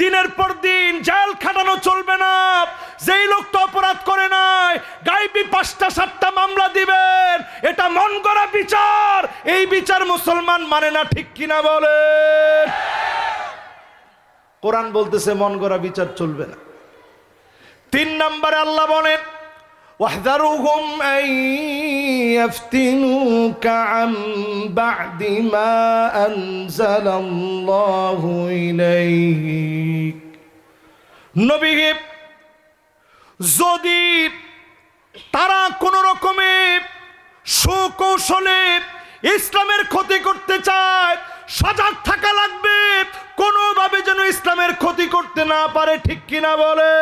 দিনের পর দিন জেল খাটানো চলবে না। যেই লোক তো অপরাধ করে নাই, গাইবি পাঁচটা, সাতটা মামলা দিবেন। এটা মন করা বিচার। এই বিচার মুসলমান মানে না ঠিক কিনা বলে? কোরআন বলতেছে, মন করা বিচার চলবে না। তিন নম্বরে আল্লাহ বলেন واحذرهم أن يفتنوك عن بعد ما أنزل الله إليك নবী যদি তারা কোন রকমে সুকৌশলে ইসলামের ক্ষতি করতে চায় সজাগ থাকা লাগবে কোনোভাবে যেন ইসলামের ক্ষতি করতে না পারে ঠিক কিনা বলেন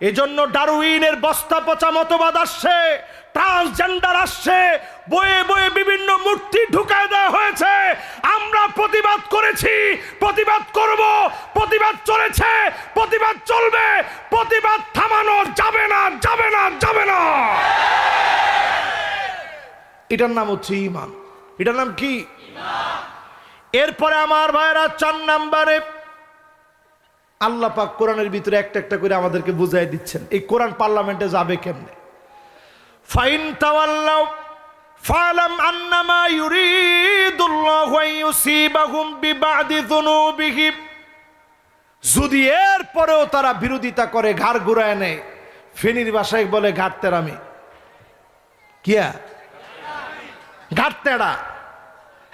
এজন্য ডারউইনের বস্তা পচা মতবাদ আসছে ট্রান্সজেন্ডার আসছে বয়ে বয়ে বিভিন্ন মূর্তি ঢুকায় দেওয়া হয়েছে। আমরা প্রতিবাদ করেছি প্রতিবাদ করব প্রতিবাদ চলেছে প্রতিবাদ চলবে প্রতিবাদ থামানো যাবে না যাবে না যাবে না। এটার নাম হচ্ছে ইমান এটার নাম কি? এরপরে আমার ভাইয়েরা চার নাম্বারে আল্লাহ পাক কোরআনের ভিতরে একটা একটা করে আমাদেরকে বুঝাই দিচ্ছেন। এই কোরআন পার্লামেন্টে যাবে কেমনে? ফাইন তাওয়াল্লাও ফালাম আন্নামা ইউরিদুল্লাহু ইউসিবাহুম বিবাদি যুনুবিহিম। যদি এর পরেও তারা বিরোধিতা করে ঘাড় ঘুরায় নেয় ফেনীর ভাষায় বলে ঘাট তেরামি কিয়া? ঘাট তেড়া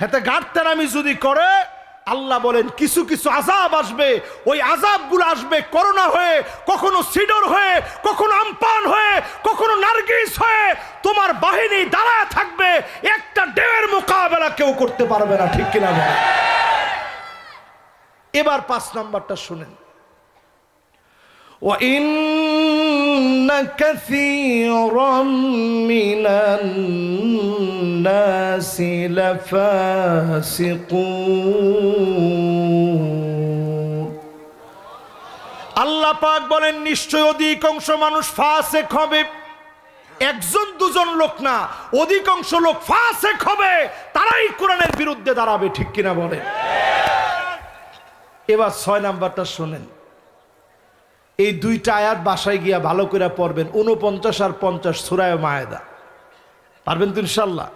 হাতে ঘাট তেরামি যদি করে আল্লাহ বলেন, কিছু কিছু আজাব আসবে। ওই আজাবগুলো আসবে করোনা হয়ে, কখনো সিডর হয়ে, কখনো আমপান হয়ে, কখনো নার্গিস হয়ে। তোমার বাহিনী দাঁড়ায় থাকবে, একটা ডেউয়ের মোকাবেলা কেউ করতে পারবে না, ঠিক কিনা এবার পাঁচ নাম্বারটা শুনেন। ইন كثيرا من الناس لفاسقون আল্লাহ পাক বলেন নিশ্চয় অধিকাংশ মানুষ ফাসেক হবে একজন দুজন লোক না অধিকাংশ লোক ফাসেক হবে তারাই কোরআনের বিরুদ্ধে দাঁড়াবে ঠিক কিনা বলে এবার ছয় নাম্বারটা শোনেন এই দুইটা আয়াত বাসায় গিয়া ভালো করে পড়বেন। উনপঞ্চাশ আর পঞ্চাশ সুরায় মায়েদা। পারবেন তো ইনশাল্লাহ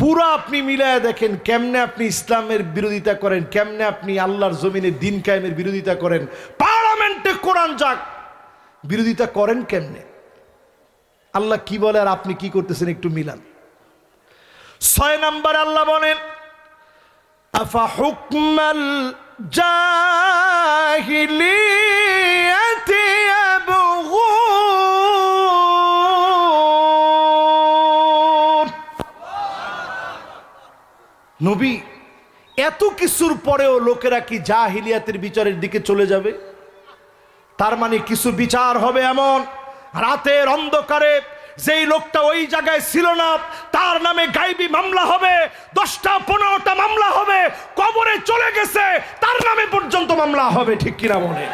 পুরো আপনি মিলায় দেখেন কেমনে আপনি ইসলামের বিরোধিতা করেন, কেমনে আপনি আল্লাহর জমিনে দিন কায়েমের বিরোধিতা করেন। পার্লামেন্টে কোরআন যাক, বিরোধিতা করেন কেমনে? আল্লাহ কি বলে আর আপনি কি করতেছেন একটু মিলান। ছয় নাম্বার আল্লাহ বলেন, আফা হুকমাল নবী, এত কিছুর পরেও লোকেরা কি জাহিলিয়াতের বিচারের দিকে চলে যাবে? তার মানে কিছু বিচার হবে এমন রাতের অন্ধকারে যেই লোকটা ওই জায়গায় ছিল না, তার নামে গাইবি মামলা হবে, দশটা, পনেরোটা মামলা হবে, কবরে চলে গেছে, তার নামে পর্যন্ত মামলা হবে, ঠিক কিনা মনে?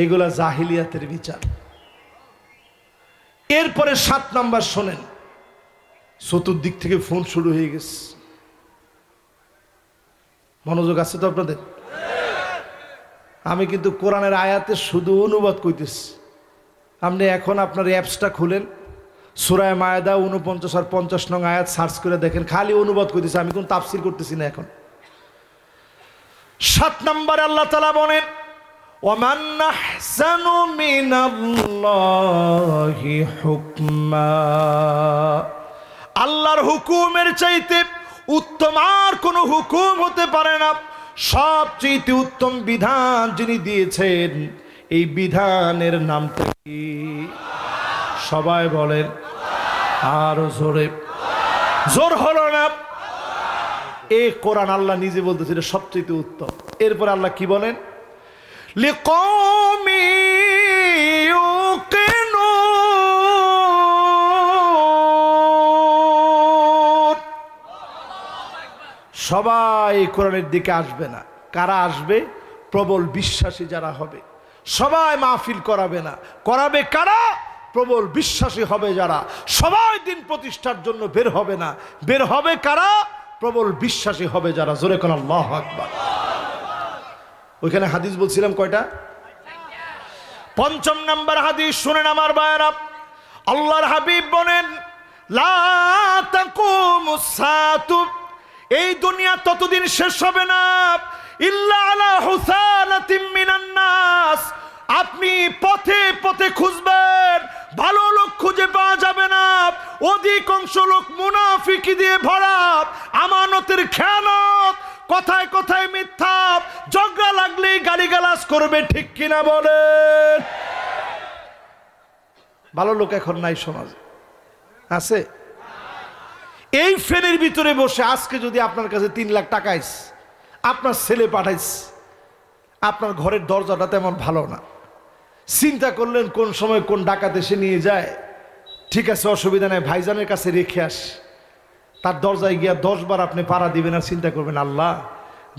এইগুলা জাহিলিয়াতের বিচার। এরপরে সাত নাম্বার শোনেন, চতুর্দিক থেকে ফোন শুরু হয়ে গেছে। মনোযোগ আছে তো আপনাদের? আমি কিন্তু কোরআনের আয়াতে শুধু অনুবাদ কইতেছি। আপনি এখন আপনার অ্যাপসটা খুলেন। সুরায় মায়াদা উনপঞ্চাশ আর পঞ্চাশ নং আয়াত সার্চ করে দেখেন। খালি অনুবাদ করতেছি আমি কোন তাফসির করতেছি না এখন। সাত নম্বর আল্লাহ তালা বলেন আল্লাহর হুকুমের চাইতে উত্তম আর কোনো হুকুম হতে পারে না। সবচেয়ে উত্তম বিধান যিনি দিয়েছেন এই বিধানের নামটা কি? সবাই বলেন, আরও জোরে। জোর হলো না। এ কোরআন আল্লাহ নিজে বলতেছে, এটা সবচেয়ে উত্তম। এরপর আল্লাহ কি বলেন? লিকৌমি। সবাই কোরআনের দিকে আসবে না। কারা আসবে? প্রবল বিশ্বাসী যারা হবে। সবাই মাহফিল করাবে না। করাবে কারা? প্রবল বিশ্বাসী হবে যারা। সবাই দিন প্রতিষ্ঠার জন্য বের হবে না। বের হবে কারা? প্রবল বিশ্বাসী হবে যারা। জোরে কোন ওইখানে হাদিস বলছিলাম কয়টা? পঞ্চম নাম্বার হাদিস, শুনেন আমার বায়রা আল্লাহর হাবিব বলেন এই দুনিয়া ততদিন শেষ হবে না। ইল্লা আলা হুসানাতিম মিনান আপনি পথে পথে খুঁজবেন। ভালো লোক খুঁজে পাওয়া যাবে না। অধিকাংশ লোক মুনাফিকি দিয়ে ভরা। আমানতের খেয়ানত। কথায় কথায় মিথ্যা। ঝগড়া লাগলেই গালিগালাজ করবে, ঠিক কিনা বলেন? ভালো লোক এখন নাই সমাজে। আছে? এই ফ্যানের ভিতরে বসে আজকে যদি আপনার কাছে তিন লাখ টাকাইস আপনার ছেলে পাঠাইস, আপনার ঘরের দরজাটা তেমন ভালো না। চিন্তা করলেন কোন সময় কোন ডাকাত এসে নিয়ে যায়। ঠিক আছে, অসুবিধা নেই, ভাইজানের কাছে রেখে আস। তার দরজায় গিয়া দশ বার আপনি পাড়া দিবেন আর চিন্তা করবেন, আল্লাহ,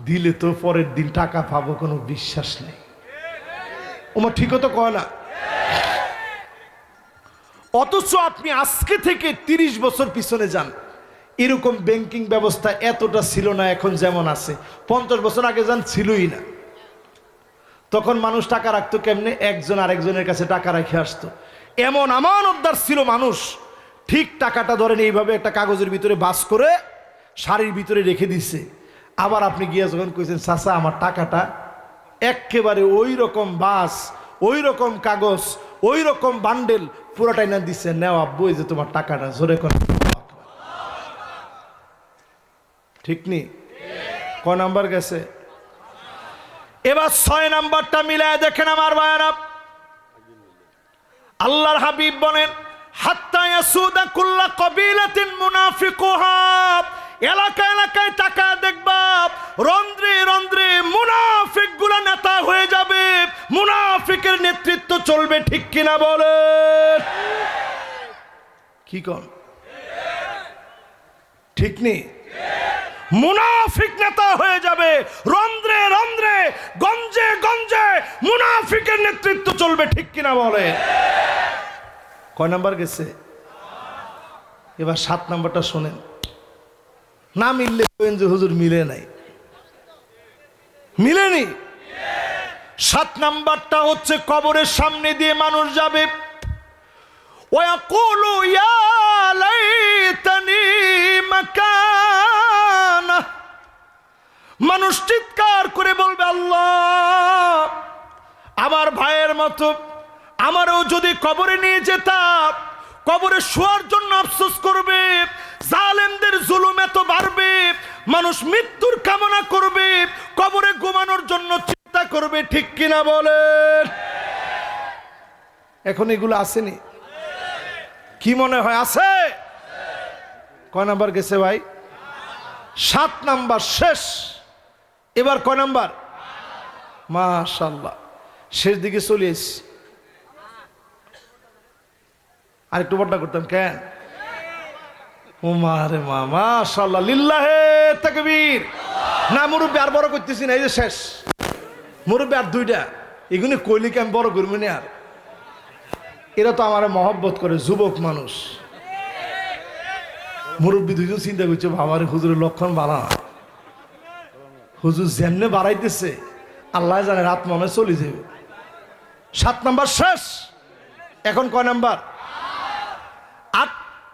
দিলে তো পরের দিন টাকা পাবো, কোনো বিশ্বাস নেই। ওমা ঠিকও তো কয় না? অথচ আপনি আজকে থেকে তিরিশ বছর পিছনে যান। এরকম ব্যাংকিং ব্যবস্থা এতটা ছিল না, এখন যেমন আছে। পঞ্চাশ বছর আগে যান, ছিলই না। তখন মানুষ টাকা রাখতো কেমনে? একজন আরেকজনের কাছে টাকা রেখে আসতো। এমন আমানতদার ছিল মানুষ, ঠিক টাকাটা ধরেন এইভাবে একটা কাগজের ভিতরে বাস করে শাড়ির ভিতরে রেখে দিছে। আবার আপনি গিয়ে যখন কইছেন, চাচা, আমার টাকাটা একেবারে ওই রকম বাস, ওই রকম কাগজ, ওই রকম বান্ডেল পুরোটাই না দিচ্ছে নেও আব্বু যে তোমার টাকাটা, জোরে করে ঠিক নি? ক নাম্বার গেছে? এবার ছয় নাম্বারটা মিলায় দেখেন আমার ভাইয়ারা। আল্লাহর হাবিব বলেন এলাকায় টাকা দেখবা, রন্ধ্রে রন্ধ্রে নেতা হয়ে যাবে। মুনাফিকের নেতৃত্ব চলবে ঠিক কিনা বলেন। কি কন? ঠিক নেই। মুনাফিক নেতা হয়ে যাবে। রন্ধ্রে রন্ধ্রে, গঞ্জে গঞ্জে মুনাফিকের নেতৃত্ব চলবে, ঠিক কিনা বলে কয় নাম্বার গেছে? এবার সাত নাম্বারটা শোনেন। না মিললে যে হুজুর মিলে নাই। মিলেনি? সাত নাম্বারটা হচ্ছে কবরের সামনে দিয়ে মানুষ যাবে। ওয়া কুলু ইয়া লাইতানি মাকা মানুষ চিৎকার করে বলবে, আল্লাহ, আমার ভাইয়ের মতো আমারও যদি কবরে নিয়ে যেতাম কবরে শোয়ার জন্য আফসোস করবে, জালেমদের জুলুম এত বাড়বে, মানুষ মৃত্যুর কামনা করবে, কবরে ঘুমানোর জন্য চিন্তা করবে, ঠিক কিনা বলেন? এখন এগুলো আসেনি। কি মনে হয়, আছে? কয় নাম্বার গেছে ভাই? সাত নাম্বার শেষ। এবার কয় নাম্বার? মাশাল্লাহ শেষ দিকে চলে এসছি। আর একটু বড্ডা করতাম, কেন? মা মা মাশাল্লাহ লিল্লাহে তাকবীর। না, মুরব্বী, আর বড় করতেছি না, এই যে শেষ। মুরব্বী, আর দুইটা। এগুলি কইলিকে আমি বড় করব না আর? এরা তো আমার মহব্বত করে, যুবক মানুষ। মুরব্বী দুজন চিন্তা করছে, বাবার, হুজুরের লক্ষণ বাড়া হুজুর যেমনে বাড়াইতেছে, আল্লাহ জানে রাত মনে চলে যাবে সাত নাম্বার শেষ। এখন কয় নাম্বার? আট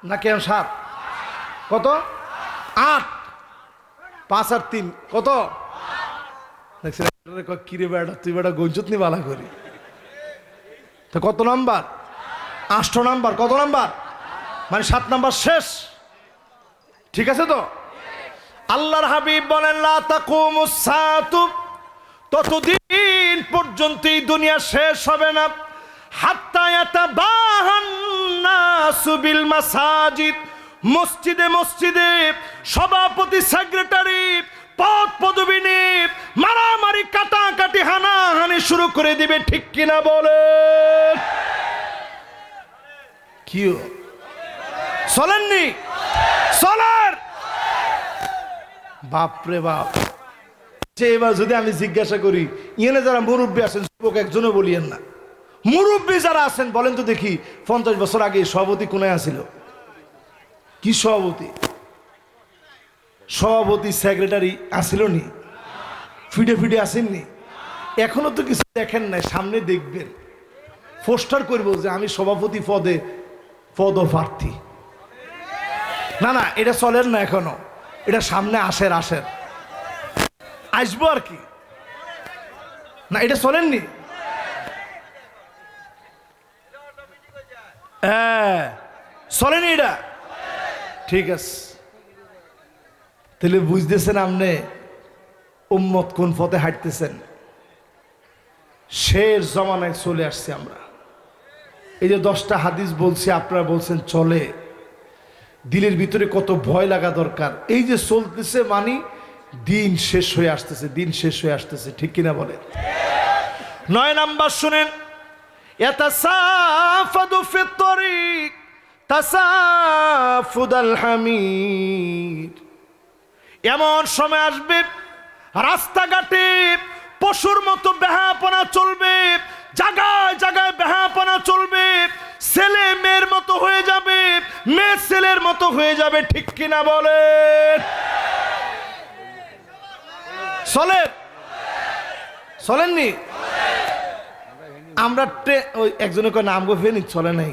নাকি এখন সাত? কত? আট। পাঁচ আর তিন। কত? কিরে বেড়া তুই বেড়া গঞ্জত নি বালা করি? তো কত নাম্বার? আষ্ট নাম্বার। কত নাম্বার? মানে সাত নাম্বার শেষ। ঠিক আছে তো? আল্লাহর হাবিব বলেন ততদিন পর্যন্ত দুনিয়া শেষ হবে না। সেক্রেটারি মারামারি, কাটাকাটি শুরু করে দিবে, ঠিক কিনা বলে? কিও চলেননি? চলেন! বাপরে বাপ। যে এবার যদি আমি জিজ্ঞাসা করি ইয়েনে যারা মুরব্বী আছেন, যুবক একজনও বলিয়েন না। মুরব্বী যারা আছেন, বলেন তো দেখি, পঞ্চাশ বছর আগে সভাপতি কোনায় আসিল কি সভাপতি? সভাপতি সেক্রেটারি আসিল নি? ফিডে ফিডে আসেননি? এখনও তো কিছু দেখেন নাই, সামনে দেখবেন। পোস্টার করব যে আমি সভাপতি পদে পদ, পদপ্রার্থী। না না, এটা চলেন না এখনও। এটা সামনে আসের আসের। আসব আর কি। না, এটা চলেননি? হ্যাঁ চলেনি এটা? ঠিক আছে। তাহলে বুঝতেছেন আপনি উম্মত কোন পথে হাঁটতেছেন? শের জমানায় চলে আসছে আমরা। এই যে দশটা হাদিস বলছি, আপনারা বলছেন চলে। দিলের ভিতরে কত ভয় লাগা দরকার। এই যে চলতেছে মানি, দিন শেষ হয়ে আসতেছে, দিন শেষ হয়ে আসতেছে, ঠিক কিনা বলে নয় নাম্বার শুনেন এমন সময় আসবে, রাস্তাঘাটে পশুর মতো বেহাপনা চলবে জায়গায় জায়গায় বেহাপনা চলবে। ছেলে মেয়ের মতো হয়ে যাবে। মেয়ে ছেলের মতো হয়ে যাবে, ঠিক কিনা বলে চলে চলেননি আমরা ওই একজনের কয়, নাম গো ফেনি চলে নাই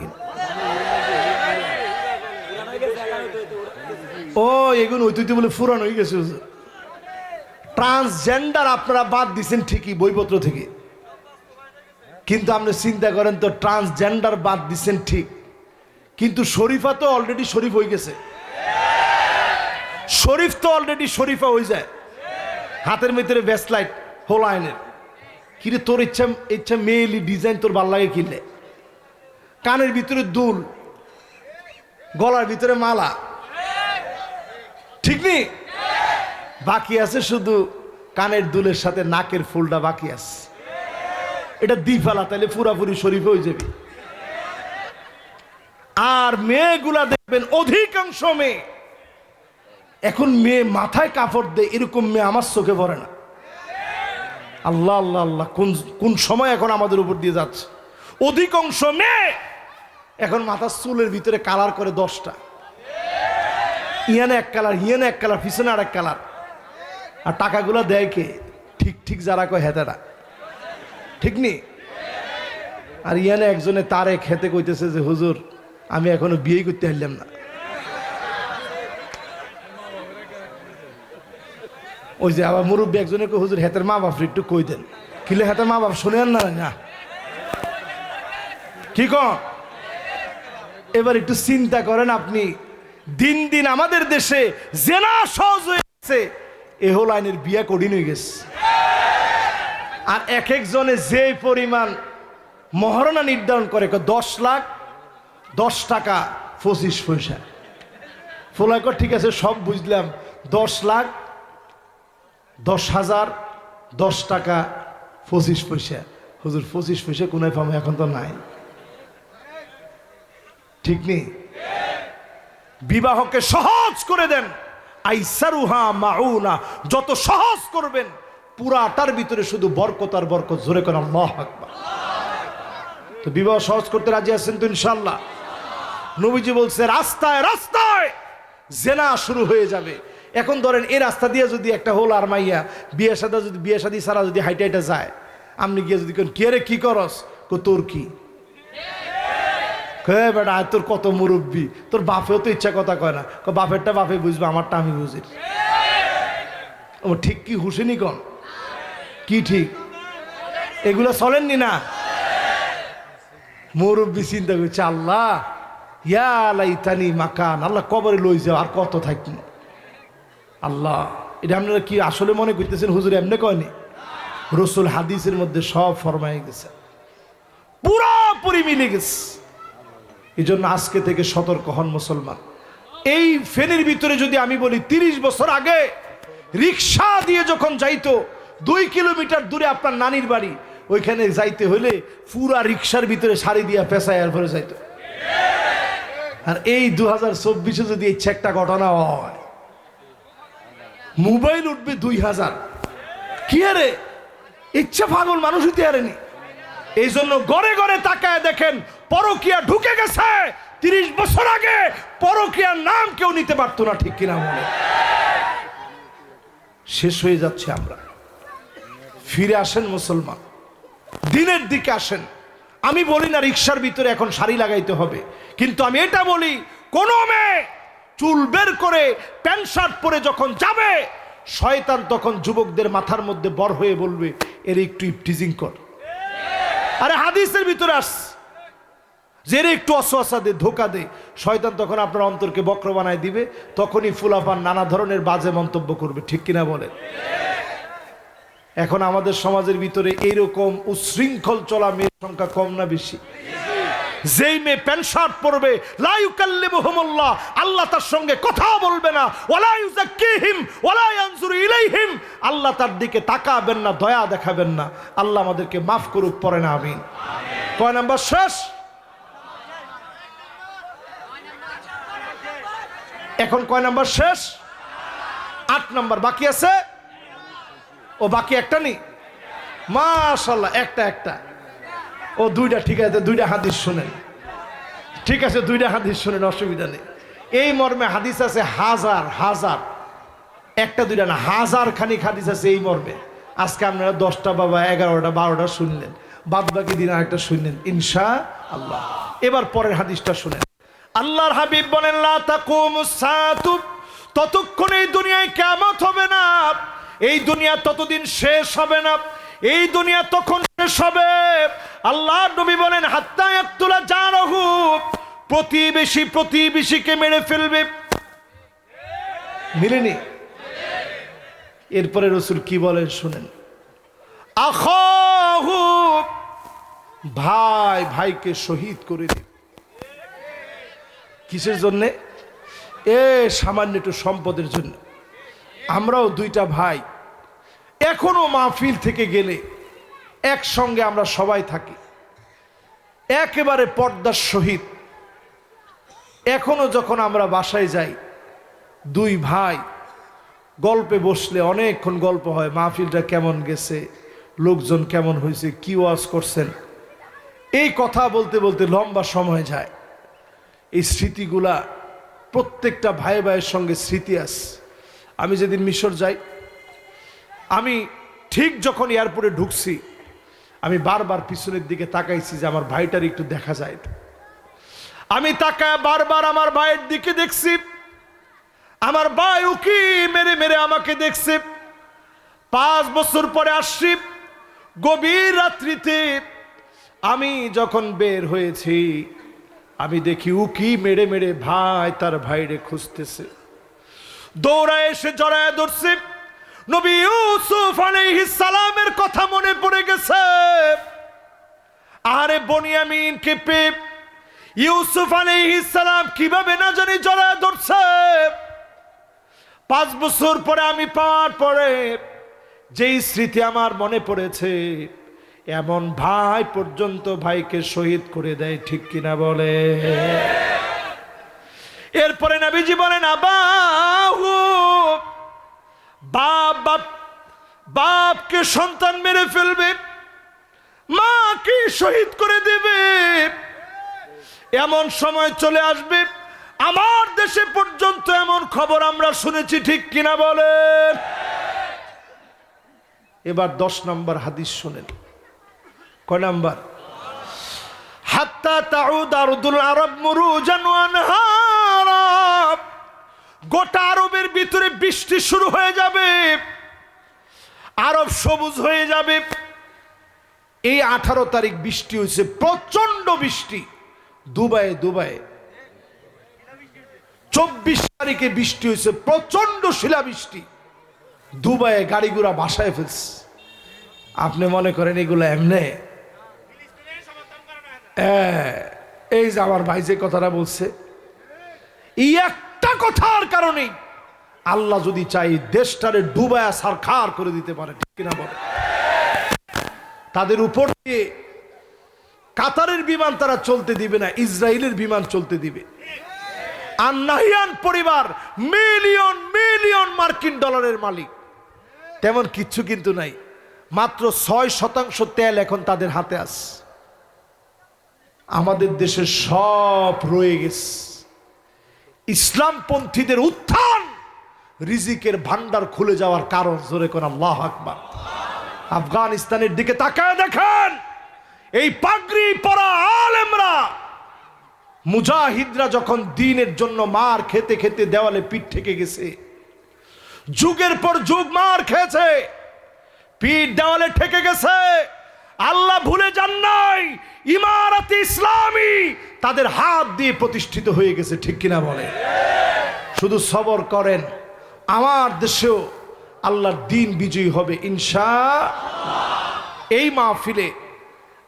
ও এগুলো ঐতিহ্য বলে ফুরান হয়ে গেছে। ট্রান্সজেন্ডার আপনারা বাদ দিছেন ঠিকই, বইপত্র থেকে। কিন্তু আপনি চিন্তা করেন তো ট্রান্সজেন্ডার বাদ দিচ্ছেন ঠিক। কিন্তু শরীফা তো অলরেডি শরীফ হয়ে গেছে। শরীফ তো অলরেডি শরীফা হয়ে যায়। হাতের ভিতরে ব্যাসলাইট হোল আইনের কিরে, তোর ইচ্ছা ইচ্ছা মেয়েলি ডিজাইন তোর ভালো লাগে কিনলে? কানের ভিতরে দুল, গলার ভিতরে মালা। ঠিক নেই বাকি আছে শুধু কানের দুলের সাথে নাকের ফুলটা বাকি আছে। এটা দি ফেলা তাহলে পুরাপুরি শরীফ হয়ে যাবে। আর মেয়েগুলা দেখবেন, অধিকাংশ মেয়ে। এখন মেয়ে মাথায় কাপড় দেয়, এরকম মেয়ে আমার চোখে পড়ে না। আল্লাহ আল্লাহ আল্লাহ, কোন কোন সময় এখন আমাদের উপর দিয়ে যাচ্ছে? অধিকাংশ মেয়ে এখন মাথার চুলের ভিতরে কালার করে দশটা। ইয়ানে এক কালার, ইয়ানে এক কালার, পিছনে আর এক কালার। আর টাকাগুলো দেয় কে? ঠিক ঠিক যারা কয় হেতেরা। ঠিক নি? আর ইয়ানে একজনে তারে খেতে কইতেছে যে, হুজুর, আমি এখনও বিয়ে করতে পারলাম না। ওই যে আবার মুরব্বী একজনে হুজুর, হেতের মা বাপ একটু কই দেন। কিলে হেতের মা বাপ শোনেন না না? কি এবার একটু চিন্তা করেন আপনি। দিন দিন আমাদের দেশে জেনা সহজ হয়ে গেছে। এ হল আইনের বিয়া কঠিন হয়ে গেছে। আর এক একজনে যে পরিমাণ মহারণা নির্ধারণ করে দশ লাখ, দশ টাকা, পঁচিশ পয়সা। ফোলাক ঠিক আছে, সব বুঝলাম। দশ লাখ, দশ হাজার, দশ টাকা, পঁচিশ পয়সা। হুজুর, পঁচিশ পয়সা কোনায় পাবো? এখন তো নাই। ঠিক নেই? বিবাহকে সহজ করে দেন। আইসারুহা মাউনা, যত সহজ করবেন পুরাটার ভিতরে শুধু বরকত আর বরকত। জোরে করে আল্লাহ আকবার। তো বিবাহ সহজ করতে রাজি আছেন তো ইনশাল্লাহ নবীজি বলছে, রাস্তায় রাস্তায়! জেনা শুরু হয়ে যাবে। এখন ধরেন, এই রাস্তা দিয়ে যদি একটা হোল আর মাইয়া, বিয়ে সাদা যদি বিয়ে সাদি সারা যদি হাইটে হাইটে যায়, আপনি গিয়ে যদি কেন, কে রে, কি করস? কো, তোর কি? হে বেটা তোর কত মুরব্বী? তোর বাপেও তো ইচ্ছা কথা কয় না। বাপেরটা বাপে বুঝবে, আমারটা আমি বুঝি। ও, ঠিক কি হুসেনি কন? কি ঠিক? এগুলো চলেননি না? মুরব্বী চিন্তা করছে, আল্লাহ, ইয়া মাকান, আল্লাহ কবরে লই যাও, আর কত থাকি? আল্লাহ, এটা আপনারা কি আসলে মনে করতেছেন? হুজুর এমনি কয়নি? রসুল হাদিসের মধ্যে সব ফরমাই গেছে। পুরোপুরি মিলে গেছে। এই জন্য আজকে থেকে সতর্ক হন মুসলমান। এই ফেনের ভিতরে যদি আমি বলি, তিরিশ বছর আগে রিক্সা দিয়ে যখন যাইতো দুই কিলোমিটার দূরে আপনার নানির বাড়ি। ওইখানে যাইতে হলে পুরা রিক্সার ভিতরে শাড়ি দিয়া পেশায় ভরে যাইতো আর এই দু হাজার চব্বিশে যদি এই একটা ঘটনা হয়, মোবাইল উঠবে দুই হাজার। কি আরে? ইচ্ছা পাগল মানুষ হইতে হারেনি। এই জন্য গড়ে গড়ে তাকায় দেখেন, পরকিয়া ঢুকে গেছে। তিরিশ বছর আগে পরকিয়ার নাম কেউ নিতে পারতো না, ঠিক কিনা মনে শেষ হয়ে যাচ্ছে আমরা। ফিরে আসেন মুসলমান। দিনের দিকে আসেন। আমি বলি না রিক্সার ভিতরে এখন শাড়ি লাগাইতে হবে। কিন্তু আমি এটা বলি, কোন মেয়ে চুল বের করে প্যান্ট শার্ট পরে যখন যাবে, শয়তান তখন যুবকদের মাথার মধ্যে বর হয়ে বলবে, এর একটু ইপটিজিং কর। আরে হাদিসের ভিতরে আস। যে এর একটু অসোয়াশা দে, ধোকা দে। শয়তান তখন আপনার অন্তরকে বক্র বানায় দিবে, তখনই ফুলাপান নানা ধরনের বাজে মন্তব্য করবে, ঠিক কিনা বলেন? এখন আমাদের সমাজের ভিতরে এইরকম উশৃঙ্খল চলা মেয়ের সংখ্যা কম না বেশি? যেই মেয়ে প্যান্ট শার্ট পরবে লাইকাল্লিমুহুমুল্লাহ আল্লাহ তার সঙ্গে কথাও বলবে না। ওয়ালা ইয়ানজুরু ইলাইহিম। আল্লাহ তার দিকে তাকাবেন না, দয়া দেখাবেন না। আল্লাহ আমাদেরকে মাফ করুক পরে না, আমিন। কয় নাম্বার শেষ? এখন কয় নাম্বার শেষ? আট নাম্বার বাকি আছে? ও বাকি একটা নেই মাশাল্লাহ, একটা একটা। ও দুইটা, ঠিক আছে, দুইটা হাদিস শুনেন। ঠিক আছে, দুইটা হাদিস শুনেন, অসুবিধা নেই। এই মর্মে হাদিস আছে হাজার হাজার। একটা দুইটা না, হাজার খানিক হাদিস আছে এই মর্মে। আজকে আপনারা দশটা বাবা এগারোটা, বারোটা শুনলেন। বাদ বাকি দিন আরেকটা শুনলেন ইনশা আল্লাহ এবার পরের হাদিসটা শুনেন। আল্লাহর হাবিব বলেন ততক্ষণ এই দুনিয়ায় কিয়ামত হবে না। এই দুনিয়া ততদিন শেষ হবে না। এই দুনিয়া তখন শেষ হবে। আল্লাহ নবী বলেন, হাত্তা ইয়াকতুলা জারহু। প্রতিবেশী প্রতিবেশীকে মেরে ফেলবে। মিলেনি? এরপরে রসুল কি বলেন শুনেন। আখাহু। ভাই, ভাইকে শহীদ করে দিবে কিসের জন্যে? এ, সামান্য একটু সম্পদের জন্য। আমরাও দুইটা ভাই। এখনও মাহফিল থেকে গেলে একসঙ্গে আমরা সবাই থাকি। একেবারে পর্দার সহিত। এখনও যখন আমরা বাসায় যাই, দুই ভাই গল্পে বসলে অনেকক্ষণ গল্প হয়, মাহফিলটা কেমন গেছে, লোকজন কেমন হয়েছে, কি ওয়াজ করছেন। এই কথা বলতে বলতে লম্বা সময় যায়। এই স্মৃতিগুলা প্রত্যেকটা ভাই ভাইয়ের সঙ্গে স্মৃতি আস আমি যেদিন মিশর যাই, আমি ঠিক যখন এয়ারপোর্টে ঢুকছি, আমি বারবার পিছনের দিকে তাকাইছি যে আমার ভাইটার একটু দেখা যায়। আমি তাকায় বারবার আমার ভাইয়ের দিকে দেখছি। আমার ভাই উকি মেরে মেরে আমাকে দেখছে। পাঁচ বছর পরে আসছি। গভীর রাত্রিতে আমি যখন বের হয়েছি, আমি দেখি উকি মেরে মেরে ভাই তার ভাইরে খুঁজতেছে। দৌড়ায় এসে জড়ায় ধরছে। নবী ইউসুফ আলাইহিস সালামের কথা মনে পড়ে গেছে। আরে বনিয়ামিন কে পে, ইউসুফ আলাইহিস সালাম কীভাবে না জানি জড়ায় ধরছে। পাঁচ বছর পরে আমি পাওয়ার পরে যেই স্মৃতি আমার মনে পড়েছে, এমন ভাই পর্যন্ত ভাইকে শহীদ করে দেয় ঠিক কিনা বলে। এরপরে নাবিজি বলেন, আবাহু, বাপ বাপ, বাপকে সন্তান মেরে ফেলবে মা মাকে শহীদ করে দেবে। এমন সময় চলে আসবে, আমার দেশে পর্যন্ত এমন খবর আমরা শুনেছি, ঠিক কিনা বলেন? এবার দশ নম্বর হাদিস শোনেন। কয় নাম্বার? হাত্তা তাউদ আরদুল আরব মুরু আনহারা গোটা আরবের ভিতরে বৃষ্টি শুরু হয়ে যাবে। আরব সবুজ হয়ে যাবে। এই আঠারো তারিখ বৃষ্টি হয়েছে প্রচণ্ড বৃষ্টি। দুবাই দুবাই চব্বিশ তারিখে বৃষ্টি হয়েছে প্রচণ্ড শিলাবৃষ্টি দুবাইয়ে গাড়ি ঘোড়া বাসায় ফেলছে। আপনি মনে করেন এগুলো এমনে? হ্যাঁ, এই যে আমার ভাই যে কথাটা বলছে এই একটা কথার কারণেই আল্লাহ যদি চাই দেশটারে ডুবায়া সারখার করে দিতে পারে, ঠিক কিনা বলে? তাদের উপর দিয়ে কাতারের বিমান তারা চলতে দিবে না, ইসরায়েলের বিমান চলতে দিবে। আর পরিবার মিলিয়ন মিলিয়ন মার্কিন ডলারের মালিক। তেমন কিচ্ছু কিন্তু নাই। মাত্র ছয় শতাংশ তেল এখন তাদের হাতে আস আমাদের দেশে সব রয়ে গেছে। ইসলামপন্থীদের উত্থান রিজিকের ভান্ডার খুলে যাওয়ার কারণ, জোরে কোন আল্লাহ আকবার। আফগানিস্তানের দিকে তাকায় দেখেন, এই পাগড়ি পরা আলেমরা, মুজাহিদরা যখন দিনের জন্য মার খেতে খেতে দেওয়ালে পিঠ থেকে গেছে, যুগের পর যুগ মার খেয়েছে, পিঠ দেওয়ালে ঠেকে গেছে আল্লাহ ভুলে যান নাই। ইমারত ইসলামী তাদের হাত দিয়ে প্রতিষ্ঠিত হয়ে গেছে, ঠিক কিনা বলে শুধু সবর করেন, আমার দেশেও আল্লাহর দিন বিজয়ী হবে, ইনশা এই মাহফিলে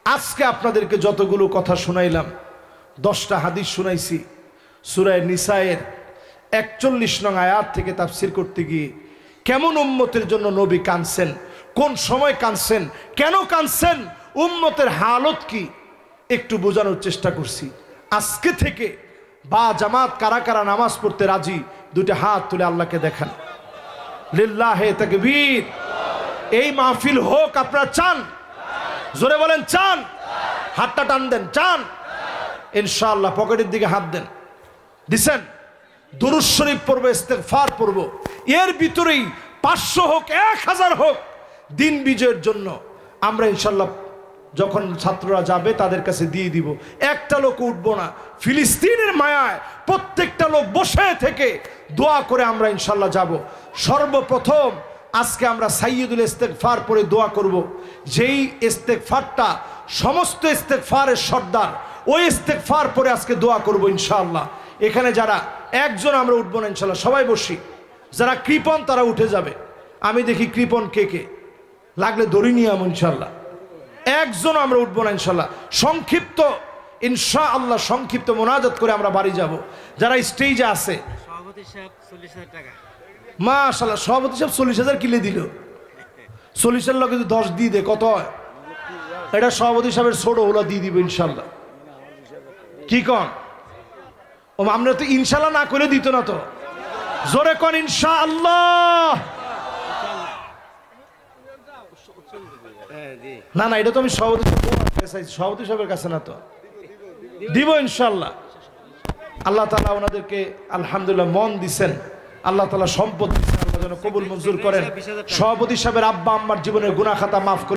আজকে আপনাদেরকে যতগুলো কথা শোনাইলাম, দশটা হাদিস শুনাইছি, সুরায় নিসায়ের একচল্লিশ নং আয়াত থেকে তাফসির করতে গিয়ে কেমন উম্মতের জন্য নবী কানছেন কোন সময় কানছেন কেন কানছেন উম্মতের হালত কি? একটু বোঝানোর চেষ্টা করছি। আজকে থেকে বা জামাত কারা কারা নামাজ পড়তে রাজি, দুইটা হাত তুলে আল্লাহকে দেখান। লিল্লাহে তাকবীর। এই মাহফিল হোক, আপনারা চান। জোরে বলেন, চান। হাতটা টান দেন, চান। ইনশাআল্লাহ পকেটের দিকে হাত দেন। দিছেন? দুরুজ শরীফ পড়ব, ইস্তেগফার পড়ব। এর ভিতরেই পাঁচশো হোক, এক হাজার হোক দিন বিজয়ের জন্য আমরা ইনশাল্লাহ যখন ছাত্ররা যাবে তাদের কাছে দিয়ে দিব। একটা লোক উঠবো না। ফিলিস্তিনের মায়ায় প্রত্যেকটা লোক বসে থেকে দোয়া করে আমরা ইনশাল্লাহ যাব। সর্বপ্রথম আজকে আমরা সাইয়দুল ইস্তেগফার পরে দোয়া করব। যেই ইস্তেগফারটা, সমস্ত ইস্তেগফারের সর্দার, ওই ইস্তেগফার পরে আজকে দোয়া করব ইনশাল্লাহ এখানে যারা একজন আমরা উঠবো না ইনশাল্লাহ সবাই বসি। যারা কৃপন তারা উঠে যাবে। আমি দেখি কৃপন কে কে? লাগলে দড়ি নিয়ে আম ইনশাল্লাহ একজন আমরা উঠবো না ইনশাল্লাহ সংক্ষিপ্ত ইনশা আল্লাহ সংক্ষিপ্ত মোনাজাত করে আমরা বাড়ি যাব। যারা স্টেজে আছে। টাকা। মাশাল্লাহ সভাপতি সাহেব চল্লিশ হাজার কিলে দিল। চল্লিশের লোকে যদি দশ দিয়ে দে কত হয়? এটা সভাপতি সাহেবের ছোট ওলা দিয়ে দিবে ইনশাল্লাহ কি কন? ও আমরা তো ইনশাল্লাহ না করে দিত না তো। জোরে কন ইনশা আল্লাহ হ্যাঁ জি না না এটা তো আমি সভাপতি সভাপতি সাহেবের কাছে না তো। দিব ইনশাল্লাহ আল্লাহ তালা ওনাদেরকে আলহামদুলিল্লাহ মন দিছেন আল্লাহ তালা সম্পদ দিচ্ছেন আল্লাহ যেন কবুল মঞ্জুর করেন। সভাপতি সাহেবের আব্বা আম্মার জীবনের গুনা খাতা মাফ